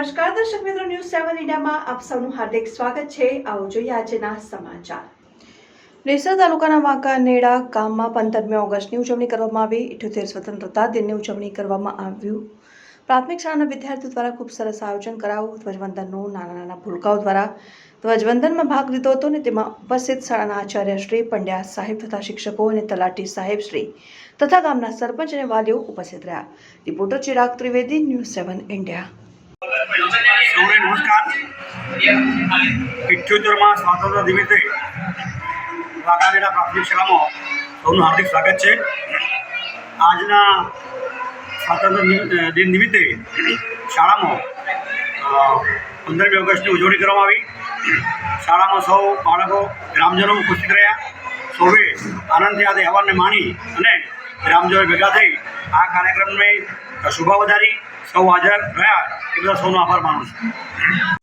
સેવન ઇન્ડિયામાં આપ સૌનું હાર્દિક સ્વાગત છે. આવો જોઈએ આજના સમાચાર. રેસર તાલુકાના વાંકાનેડા ગામમાં પંદરમી ઓગસ્ટની ઉજવણી કરવામાં આવી. ઇઠ્યોતેર સ્વતંત્રતા દિનની ઉજવણી કરવામાં આવ્યું. પ્રાથમિક શાળાના વિદ્યાર્થીઓ દ્વારા ખૂબ સરસ આયોજન કરાવ્યું ધ્વજવંદનનું નાના નાના ભૂલકાઓ દ્વારા ધ્વજવંદનમાં ભાગ લીધો હતો અને તેમાં ઉપસ્થિત શાળાના આચાર્ય શ્રી પંડ્યા સાહેબ તથા શિક્ષકો અને તલાટી સાહેબ શ્રી તથા ગામના સરપંચ અને વાલીઓ ઉપસ્થિત રહ્યા. Reporter Chirag Trivedi news seven India સૌને નમસ્કાર ઇઠ્યોતેરમાં સ્વાતંત્ર્ય નિમિત્તે વાઘાનેડા પ્રાથમિક શાળામાં સૌનું હાર્દિક સ્વાગત છે. આજના સ્વાતંત્ર્ય દિન નિમિત્તે શાળામાં પંદરમી ઓગસ્ટની ઉજવણી કરવામાં આવી. શાળામાં સૌ બાળકો, ગ્રામજનો ઉપસ્થિત રહ્યા. સૌએ આનંદથી આ તહેવારને માણી અને ગ્રામજનો ભેગા થઈ આ કાર્યક્રમને શોભા વધારી સૌ હાજર રહ્યા એ બધા સૌનો આભાર માનું છું